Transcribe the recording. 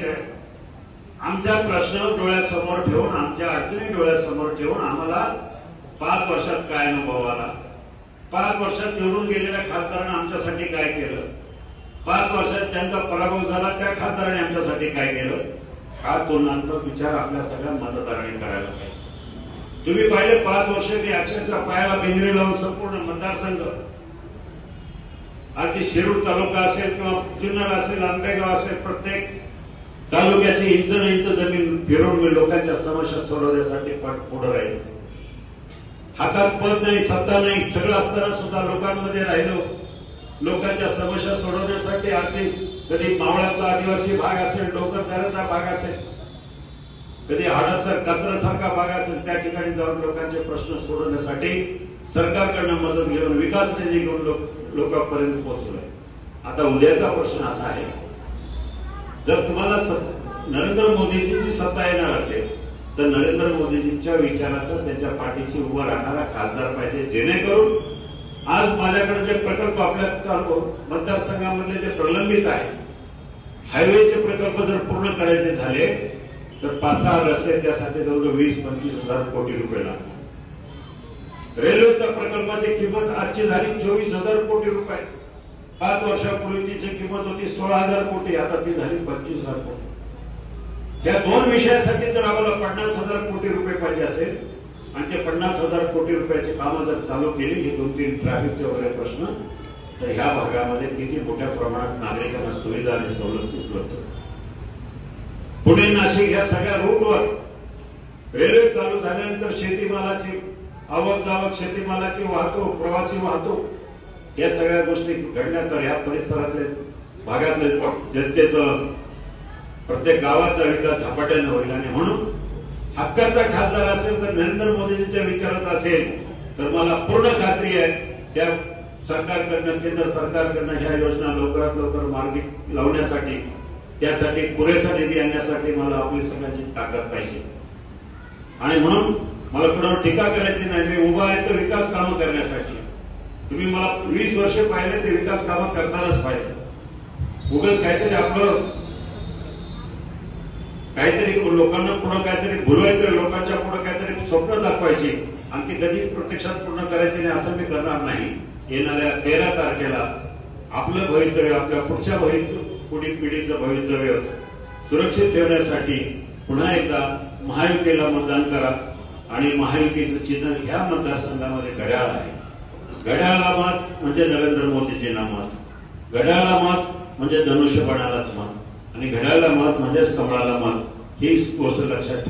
करायचं आहे. आमच्या प्रश्न डोळ्यासमोर ठेवून आमच्या अडचणी डोळ्यासमोर ठेवून आम्हाला पाच वर्षात काय अनुभव आला? पाच वर्षात निवडून गेलेल्या खासदारांनी आमच्यासाठी काय केलं? पाच वर्षात ज्यांचा पराभव झाला त्या खासदारांनी आमच्यासाठी काय केलं? हा तुलनात्मक विचार आपल्या सगळ्या मतदारांनी करायला पाहिजे. तुम्ही पाहिले पाच वर्ष मी अक्षरशः पायाला बिंगरे लावून संपूर्ण मतदारसंघ अगदी शिरूर तालुका असेल किंवा जुन्नर असेल आंबेगाव असेल प्रत्येक तालुक्याची इंच न इंच जमीन फिरवून मी लोकांच्या समस्या सोडवण्यासाठी पुढे राहील. हातात पद नाही सत्ता नाही सगळं असताना सुद्धा लोकांमध्ये राहिलो. लोकांच्या समस्या सोडवण्यासाठी आधी कधी मावळातला आदिवासी भाग असेल डोकरदाराचा भाग असेल कधी हाडाचा कचरासारखा भाग असेल त्या ठिकाणी जाऊन लोकांचे प्रश्न सोडवण्यासाठी सरकारकडनं मदत घेऊन विकास निधी घेऊन लोक लोकांपर्यंत पोहोचलोय. आता उद्याचा प्रश्न असा आहे जर तुम्हाला नरेंद्र मोदीजींची सत्ता येणार असेल तर नरेंद्र मोदीजींच्या विचाराचा त्यांच्या पाठीशी उभा राहणारा खासदार पाहिजे जेणेकरून आज माझ्याकडे जे प्रकल्प आपल्या चालू मतदारसंघामधले जे प्रलंबित आहे हायवेचे प्रकल्प जर पूर्ण करायचे झाले तर पाच सहा रस्ते त्यासाठी जवळजवळ वीस पंचवीस हजार कोटी रुपये लागतात रेल्वेच्या प्रकल्पाची किंमत आजची झाली चोवीस हजार कोटी रुपये. पाच वर्षापूर्वी तिची किंमत होती सोळा हजार कोटी आता ती झाली पंचवीस हजार कोटी. या दोन विषयासाठी जर आम्हाला पन्नास हजार कोटी रुपये पाहिजे असेल आणि ते पन्नास हजार कोटी रुपयाची कामं जर चालू केली हे दोन तीन ट्रॅफिकचे वगैरे प्रश्न तर ह्या भागामध्ये किती मोठ्या प्रमाणात नागरिकांना सुविधा आणि सवलत उपलब्ध पुणे नाशिक या सगळ्या रूटवर रेल्वे चालू झाल्यानंतर शेतीमालाची आवक जावक शेतीमालाची वाहतूक प्रवासी वाहतूक या सगळ्या गोष्टी घडल्या तर या परिसरातले भागातले जनतेचं प्रत्येक गावाचा विकास झपाट्यानं होईल. आणि म्हणून हक्काचा खासदार असेल तर नरेंद्र मोदींच्या विचारात असेल तर मला पूर्ण खात्री आहे त्या सरकारकडनं केंद्र सरकारकडनं ह्या योजना लवकरात लवकर मार्गी लावण्यासाठी त्यासाठी पुरेसा निधी आणण्यासाठी मला आपली सगळ्यांची ताकद पाहिजे. आणि म्हणून मला कुणावर टीका करायची नाही मी उभा आहे तर विकास कामं करण्यासाठी. तुम्ही मला वीस वर्ष पाहिले ते विकास कामं करतानाच पाहिजे उगाच काहीतरी आपलं काहीतरी लोकांना पुढं काहीतरी बोलवायचं लोकांच्या पुढे काहीतरी स्वप्न दाखवायची. आणि ती कधीच प्रत्यक्षात पूर्ण करायची नाही असं मी करणार नाही. येणाऱ्या तेरा तारखेला आपलं भवितव्य आपल्या पुढच्या भवितव्य पुढील पिढीचं भवितव्य सुरक्षित ठेवण्यासाठी पुन्हा एकदा महायुतीला मतदान करा. आणि महायुतीचं चिन्ह ह्या मतदारसंघामध्ये घड्याळ आहे. घड्याळाला मत म्हणजे नरेंद्र मोदीजींना मत. घड्याळाला मत म्हणजे धनुष्यबाणालाच मत. आणि घड्याला मत म्हणजेच कमळाला मत. ही गोष्ट लक्षात ठेवा.